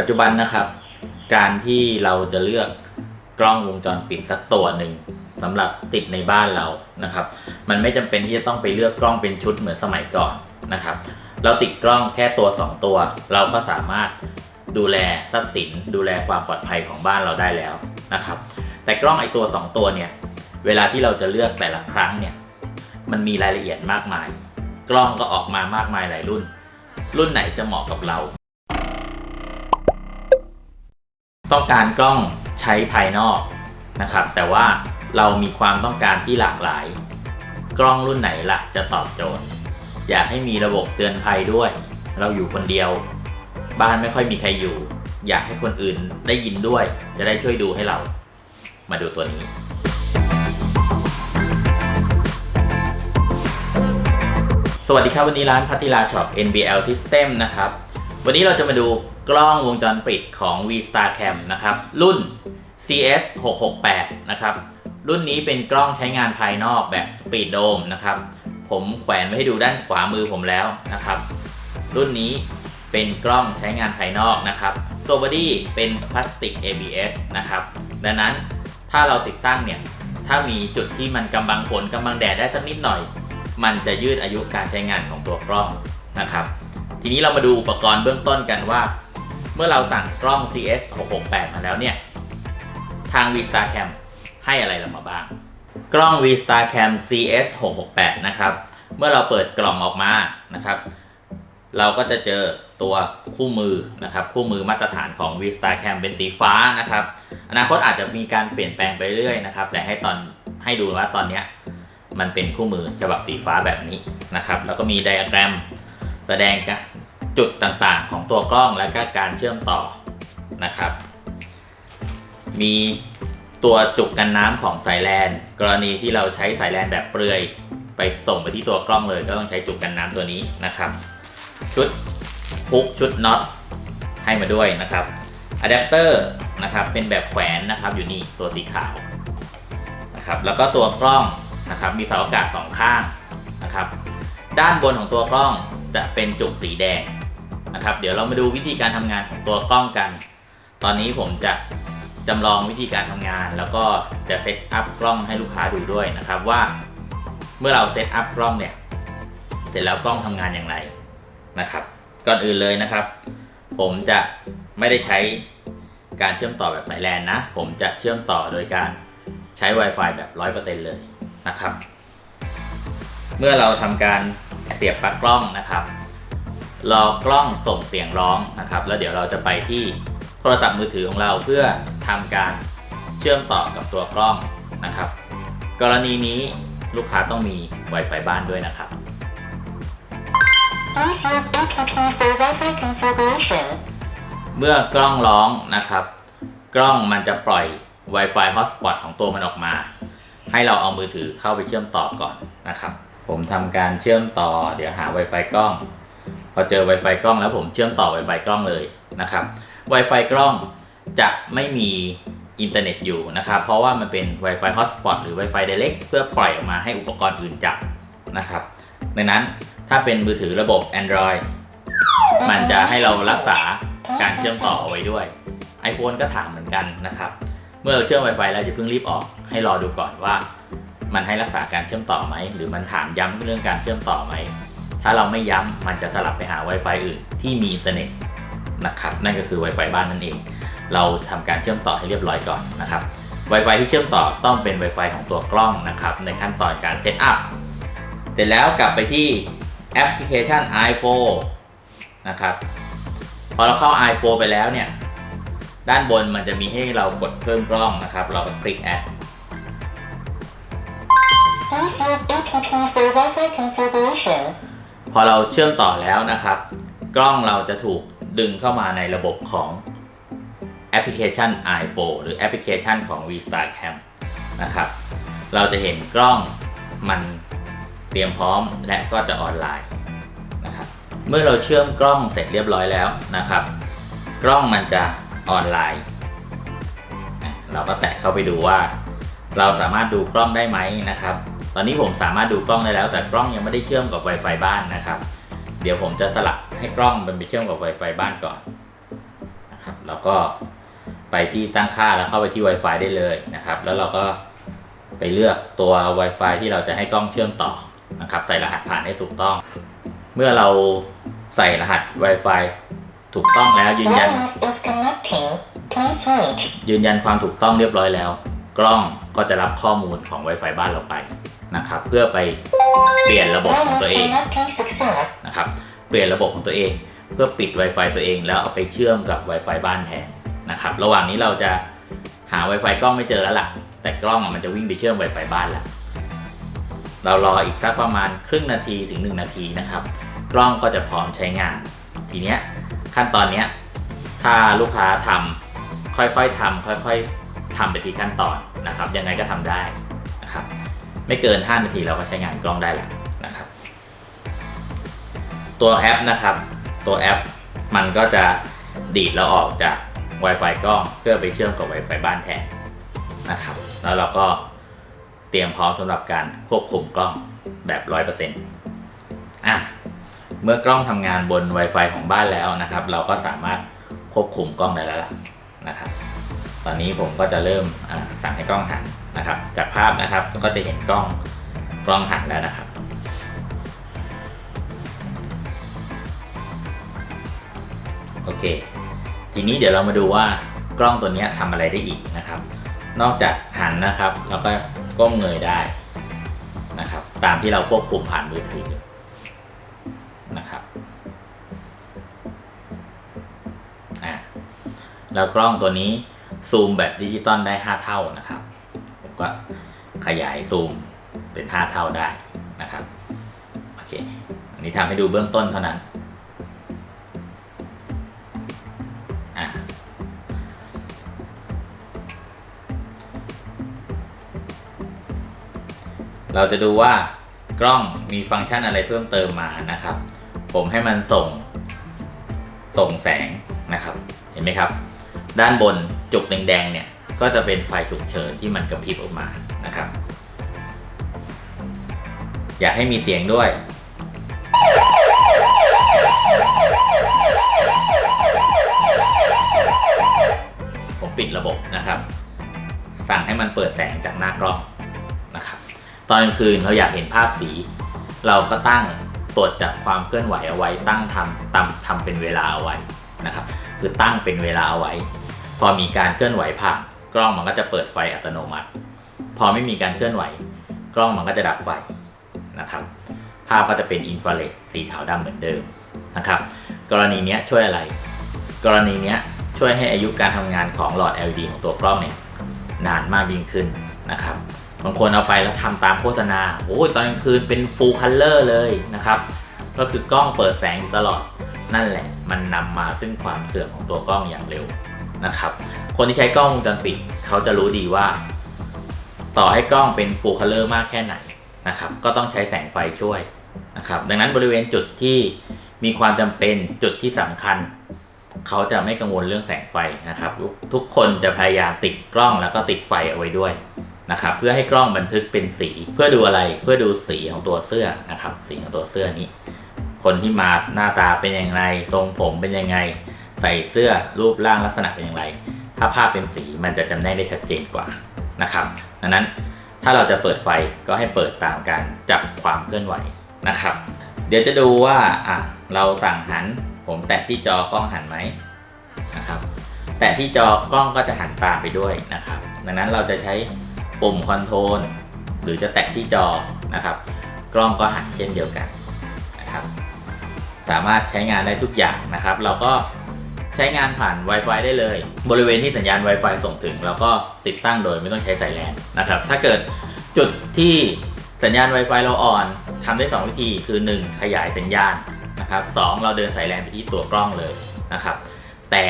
ปัจจุบันนะครับ การที่เราจะเลือกกล้องวงจรปิดสักตัวหนึ่งสำหรับติดในบ้านเรานะครับ มันไม่จำเป็นที่จะต้องไปเลือกกล้องเป็นชุดเหมือนสมัยก่อนนะครับ เราติดกล้องแค่ตัว 2 ตัว เราก็สามารถดูแลทรัพย์สิน ดูแลความปลอดภัยของบ้านเราได้แล้วนะครับ แต่กล้องไอตัว 2 ตัวเนี่ยเวลาที่เราจะเลือกแต่ละครั้งเนี่ยมันมีรายละเอียดมากมาย กล้องก็ออกมามากมายหลายรุ่น รุ่นไหนจะเหมาะกับเรา ต้องการกล้องใช้ภายนอกนะครับ แต่ว่าเรามีความต้องการที่หลากหลาย กล้องรุ่นไหนล่ะจะตอบโจทย์ อยากให้มีระบบเตือนภัยด้วย เราอยู่คนเดียว บ้านไม่ค่อยมีใครอยู่ อยากให้คนอื่นได้ยินด้วย จะได้ช่วยดูให้เรา มาดูตัวนี้สวัสดีครับ วันนี้ร้านพัทิลาช็อป NBL System นะครับ วันนี้เราจะมาดู กล้องวงจรปิดของ V-Star Cam นะครับ รุ่น CS 668นะครับ รุ่นนี้เป็นกล้องใช้งานภายนอกแบบ Speed Dome นะครับ ผมแขวนไว้ให้ดูด้านขวามือผมแล้วนะครับ รุ่นนี้เป็นกล้องใช้งานภายนอกนะครับ ตัวบอดี้เป็นพลาสติก ABS นะครับ ดังนั้นถ้าเราติดตั้งเนี่ย ถ้ามีจุดที่มันกำบังฝนกำบังแดดได้สักนิดหน่อย มันจะยืดอายุการใช้งานของตัวกล้องนะครับ ทีนี้เรามาดูอุปกรณ์เบื้องต้นกันว่า มื่อเราสั่งกล้อง CS 668มาแล้วเนี่ย ทาง V-Star Cam ให้อะไรเรามาบ้าง กล้อง V-Star Cam CS 668นะครับ เมื่อเราเปิดกล่องออกมานะครับ เราก็จะเจอตัวคู่มือนะครับ คู่มือมาตรฐานของ V-Star Cam เป็นสีฟ้านะครับ อนาคตอาจจะมีการเปลี่ยนแปลงไปเรื่อยนะครับ แต่ให้ตอนให้ดูว่าตอนนี้มันเป็นคู่มือฉบับสีฟ้าแบบนี้นะครับ แล้วก็มีไดอะแกรมแสดง จุดต่างๆ ของตัวกล้องและก็การเชื่อมต่อนะครับ มีตัวจุกกันน้ำของสายแลน กรณีที่เราใช้สายแลนแบบเปลือย ไปส่งไปที่ตัวกล้องเลยก็ต้องใช้จุกกันน้ำตัวนี้นะครับ ชุดพุกชุดน็อตให้มาด้วยนะครับอะแดปเตอร์นะครับเป็นแบบแขวนนะครับอยู่นี่ตัวสีขาวนะครับแล้วก็ตัวกล้องนะครับมีเสาอากาศสองข้างนะครับ ด้านบนของตัวกล้องจะเป็นจุกสีแดง นะครับ เดี๋ยวเรามาดูวิธีการทำงานของตัวกล้องกัน ตอนนี้ผมจะจำลองวิธีการทำงาน แล้วก็จะเซตอัพกล้องให้ลูกค้าดูด้วยนะครับว่า เมื่อเราเซตอัพกล้องเนี่ยเสร็จแล้วกล้องทำงานอย่างไรนะครับ ก่อนอื่นเลยนะครับ ผมจะไม่ได้ใช้การเชื่อมต่อแบบสายแลนนะ ผมจะเชื่อมต่อโดยการใช้ Wi-Fi แบบ 100%เลยนะครับ เมื่อเราทำการเสียบปลั๊กกล้องนะครับ รอกล้องส่งเสียงร้องนะครับ แล้วเดี๋ยวเราจะไปที่โทรศัพท์มือถือของเราเพื่อทำการเชื่อมต่อกับตัวกล้องนะครับ กรณีนี้ลูกค้าต้องมี Wi-Fi บ้านด้วยนะครับ เมื่อกล้องร้องนะครับ กล้องมันจะปล่อย Wi-Fi hotspot ของตัวมันออกมา ให้เราเอามือถือเข้าไปเชื่อมต่อก่อนนะครับ ผมทำการเชื่อมต่อ เดี๋ยวหา Wi-Fi กล้อง พอเจอ Wi-Fi กล้องแล้วผมเชื่อมต่อ Wi-Fi กล้องเลยนะครับ Wi-Fi กล้องจะไม่มีอินเทอร์เน็ตอยู่นะครับ เพราะว่ามันเป็น Wi-Fi hotspot หรือ Wi-Fi direct เพื่อปล่อยออกมาให้อุปกรณ์อื่นจับนะครับดังนั้นถ้าเป็นมือถือระบบ Android มันจะให้เรารักษาการเชื่อมต่อเอาไว้ด้วย iPhone ก็ถามเหมือนกันนะครับ เมื่อเราเชื่อม Wi-Fi แล้วอย่าเพิ่งรีบออก ให้รอดูก่อนว่า มันให้รักษาการเชื่อมต่อไหม หรือมันถามย้ำเรื่องการเชื่อมต่อไหม ถ้าเราไม่ย้ำมันจะสลับไปหา Wi-Fi อื่นที่มีอินเทอร์เน็ตนะครับนั่นก็คือ Wi-Fi บ้านนั่นเอง เราทำการเชื่อมต่อให้เรียบร้อยก่อนนะครับ Wi-Fi ที่เชื่อมต่อต้องเป็น Wi-Fi ของตัวกล้องนะครับในขั้นตอนการเซตอัพเสร็จแล้วกลับไปที่แอปพลิเคชัน iPhone นะครับพอเราเข้า iPhone ไปแล้วเนี่ยด้านบนมันจะมีให้เรากดเพิ่มกล้องนะครับ เราก็คลิกแอด พอเราเชื่อมต่อแล้วนะครับ กล้องเราจะถูกดึงเข้ามาในระบบของแอปพลิเคชัน iPhone หรือแอปพลิเคชันของ V-Star Cam นะครับ เราจะเห็นกล้องมันเตรียมพร้อมและก็จะออนไลน์นะครับ เมื่อเราเชื่อมกล้องเสร็จเรียบร้อยแล้วนะครับ กล้องมันจะออนไลน์ เราก็แตะเข้าไปดูว่า เราสามารถดูกล้องได้ไหมนะครับ ตอนนี้ผมสามารถดูกล้องได้แล้ว แต่กล้องยังไม่ได้เชื่อมกับ Wi-Fi บ้านนะครับ เดี๋ยวผมจะสลับให้กล้องมันไปเชื่อมกับ Wi-Fi บ้านก่อนนะครับ แล้วก็ไปที่ตั้งค่าแล้วเข้าไปที่ Wi-Fi ได้เลยนะครับ แล้วเราก็ไปเลือกตัว Wi-Fi ที่เราจะให้กล้องเชื่อมต่อนะครับ ใส่รหัสผ่านให้ถูกต้อง เมื่อเราใส่รหัส Wi-Fi ถูกต้องแล้วยืนยัน ยืนยันความถูกต้องเรียบร้อยแล้ว กล้อง ก็จะรับข้อมูลของ Wi-Fi บ้านเราไปนะครับ เพื่อไปเปลี่ยนระบบของตัวเองนะครับ เปลี่ยนระบบของตัวเอง เพื่อปิด Wi-Fi ตัวเอง แล้วเอาไปเชื่อมกับ Wi-Fi บ้านแทนนะครับ ระหว่างนี้เราจะหา Wi-Fi กล้องไม่เจอแล้วล่ะ แต่กล้องมันจะวิ่งไปเชื่อม Wi-Fi บ้านแล้วเรารออีกสักประมาณครึ่งนาทีถึง 1 นาทีนะครับ กล้องก็จะพร้อมใช้งาน ทีเนี้ยขั้นตอนเนี้ยถ้าลูกค้าทำค่อยๆทำค่อยๆทำไปทีขั้นตอน นะครับยังไงก็ทำได้นะครับไม่เกิน 5 นาทีเราก็ใช้งานกล้องได้แล้วนะครับ ตัวแอปนะครับ ตัวแอปมันก็จะดีดเราออกจาก Wi-Fi กล้องเพื่อไปเชื่อมกับ Wi-Fi บ้านแทนนะครับ แล้วเราก็เตรียมพร้อมสำหรับการควบคุมกล้องแบบ 100%อะเมื่อกล้องทำงานบน Wi-Fi ของบ้านแล้วนะครับ เราก็สามารถควบคุมกล้องได้แล้วล่ะนะครับ อนนี้ผมก็จะเริ่มสั่งให้กล้องหันนะครับ จากภาพนะครับก็จะเห็นกล้องกล้องหันแล้วนะครับ โอเค ทีนี้เดี๋ยวเรามาดูว่ากล้องตัวนี้ทำอะไรได้อีกนะครับ นอกจากหันนะครับเราก็ก้มเงยได้นะครับ ตามที่เราควบคุมผ่านมือถือนะครับอะแล้วกล้องตัวนี้ ซูมแบบดิจิตอลได้ 5 เท่านะครับ ผมก็ขยายซูมเป็น 5 เท่าได้นะครับ โอเค อันนี้ทำให้ดูเบื้องต้นเท่านั้นเราจะดูว่ากล้องมีฟังก์ชันอะไรเพิ่มเติมมานะครับ ผมให้มันส่งส่งแสงนะครับ เห็นไหมครับ ด้านบน จุกแดงๆเนี่ยก็จะเป็นไฟฉุกเฉินที่มันกระพริบออกมานะครับ อยากให้มีเสียงด้วย ผมปิดระบบนะครับ สั่งให้มันเปิดแสงจากหน้ากล้องนะครับ ตอนกลางคืนเราอยากเห็นภาพสี เราก็ตั้งตรวจจับความเคลื่อนไหวเอาไว้ตั้งทำตำทำเป็นเวลาเอาไว้นะครับ คือตั้งเป็นเวลาเอาไว้ พอมีการเคลื่อนไหวผ่านกล้องมันก็จะเปิดไฟอัตโนมัติ พอไม่มีการเคลื่อนไหว กล้องมันก็จะดับไฟนะครับ ภาพก็จะเป็นอินฟราเรดสีขาวดำเหมือนเดิมนะครับ กรณีนี้ช่วยอะไร กรณีนี้ช่วยให้อายุการทำงานของหลอด LED ของตัวกล้องเนี่ยนานมากยิ่งขึ้นนะครับบางคนเอาไปแล้วทำตามโฆษณาโอ้ยตอนกลางคืนเป็น full color เลยนะครับ ก็คือกล้องเปิดแสงอยู่ตลอดนั่นแหละ มันนำมาซึ่งความเสื่อมของตัวกล้องอย่างเร็ว นะครับ คนที่ใช้กล้องวงจรปิดเขาจะรู้ดีว่า ต่อให้กล้องเป็น full color มากแค่ไหนนะครับ ก็ต้องใช้แสงไฟช่วยนะครับ ดังนั้นบริเวณจุดที่มีความจำเป็นจุดที่สำคัญ เขาจะไม่กังวลเรื่องแสงไฟนะครับทุกทุกคนจะพยายามติดกล้องแล้วก็ติดไฟเอาไว้ด้วยนะครับ เพื่อให้กล้องบันทึกเป็นสี เพื่อดูอะไรเพื่อดูสีของตัวเสื้อนะครับ สีของตัวเสื้อนี้ คนที่มาหน้าตาเป็นยังไงทรงผมเป็นยังไง ใส่เสื้อรูปร่างลักษณะเป็นอย่างไร ถ้าภาพเป็นสีมันจะจำแนกได้ชัดเจนกว่านะครับ ดังนั้นถ้าเราจะเปิดไฟก็ให้เปิดตามการจับความเคลื่อนไหวนะครับ เดี๋ยวจะดูว่าอะเราสั่งหัน ผมแตะที่จอกล้องหันไหมนะครับแตะที่จอกล้องก็จะหันตามไปด้วยนะครับ ดังนั้นเราจะใช้ปุ่มคอนโทรลหรือจะแตะที่จอนะครับ กล้องก็หันเช่นเดียวกันนะครับ สามารถใช้งานได้ทุกอย่างนะครับ เราก็ ใช้งานผ่าน Wi-Fi ได้เลย บริเวณที่สัญญาณ Wi-Fi ส่งถึง เราก็ติดตั้งโดยไม่ต้องใช้สายแลนนะครับ ถ้าเกิดจุดที่สัญญาณ Wi-Fi เราอ่อนทำได้ 2 วิธีคือ 1 ขยายสัญญาณนะครับสองเราเดินสายแลนไปที่ตัวกล้องเลยนะครับ แต่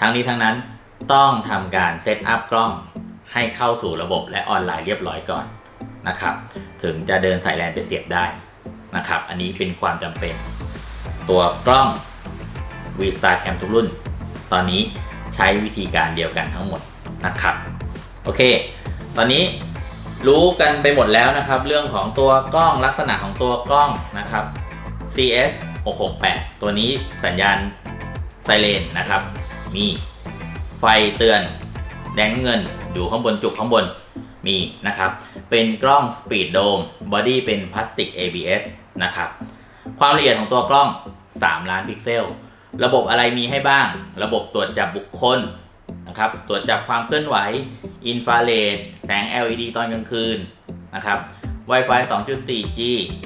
ทั้งนี้ทั้งนั้นต้องทำการเซตอัพกล้องให้เข้าสู่ระบบและออนไลน์เรียบร้อยก่อนนะครับ ถึงจะเดินสายแลนไปเสียบได้นะครับ อันนี้เป็นความจำเป็น ตัวกล้อง v s t a r Cam ทุกรุ่น ตอนนี้ใช้วิธีการเดียวกันทั้งหมดนะครับ โอเค ตอนนี้รู้กันไปหมดแล้วนะครับ เรื่องของตัวกล้องลักษณะของตัวกล้องนะครับ CS 668 ตัวนี้สัญญาณไซเรนนะครับ มีไฟเตือนแดงเงินอยู่ข้างบนจุกข้างบนมีนะครับ เป็นกล้อง Speed Dome Body เป็นพลาสติก ABS นะครับ ความละเอียดของตัวกล้อง 3 ล้านพิกเซล ระบบอะไรมีให้บ้าง ระบบตรวจจับบุคคลนะครับตรวจจับความเคลื่อนไหว อินฟราเรดแสง LED ตอนกลางคืนนะครับ Wi-Fi 2.4G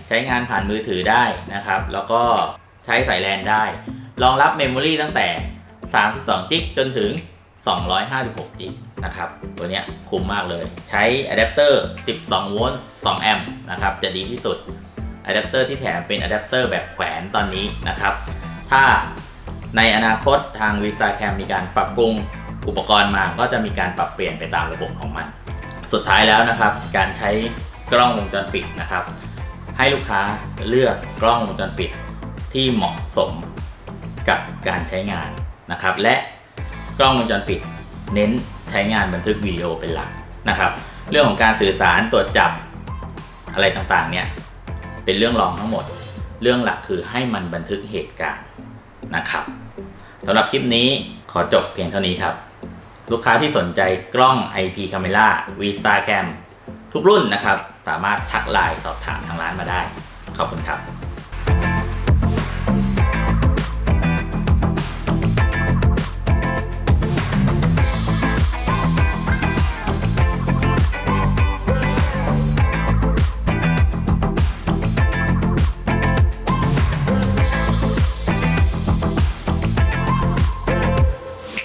ใช้งานผ่านมือถือได้นะครับ แล้วก็ใช้สายแลนได้ รองรับเมมโมรีตั้งแต่ 32จิกจนถึง 256จิกนะครับ ตัวนี้คุ้มมากเลย ใช้อะแดปเตอร์ 12 โวลต์ 2 แอมป์นะครับ จะดีที่สุดอะแดปเตอร์ที่แถมเป็นอะแดปเตอร์แบบแขวนตอนนี้นะครับ ถ้า ในอนาคตทาง v i s t a c a m มีการปรับปรุงอุปกรณ์มาก็จะมีการปรับเปลี่ยนไปตามระบบของมัน สุดท้ายแล้วนะครับ การใช้กล้องวงจรปิดนะครับ ให้ลูกค้าเลือกกล้องวงจรปิดที่เหมาะสมกับการใช้งานนะครับ และกล้องวงจรปิดเน้นใช้งานบันทึกวิดีโอเป็นหลักนะครับ เรื่องของการสื่อสารตรวจจับอะไรต่างๆเนี่ยเป็นเรื่องรองทั้งหมด เรื่องหลักคือให้มันบันทึกเหตุการณ์ นะครับสำหรับคลิปนี้ขอจบเพียงเท่านี้ครับ ลูกค้าที่สนใจกล้อง IP Camera V Star Cam ทุกรุ่นนะครับ สามารถทักไลน์สอบถามทางร้านมาได้ ขอบคุณครับ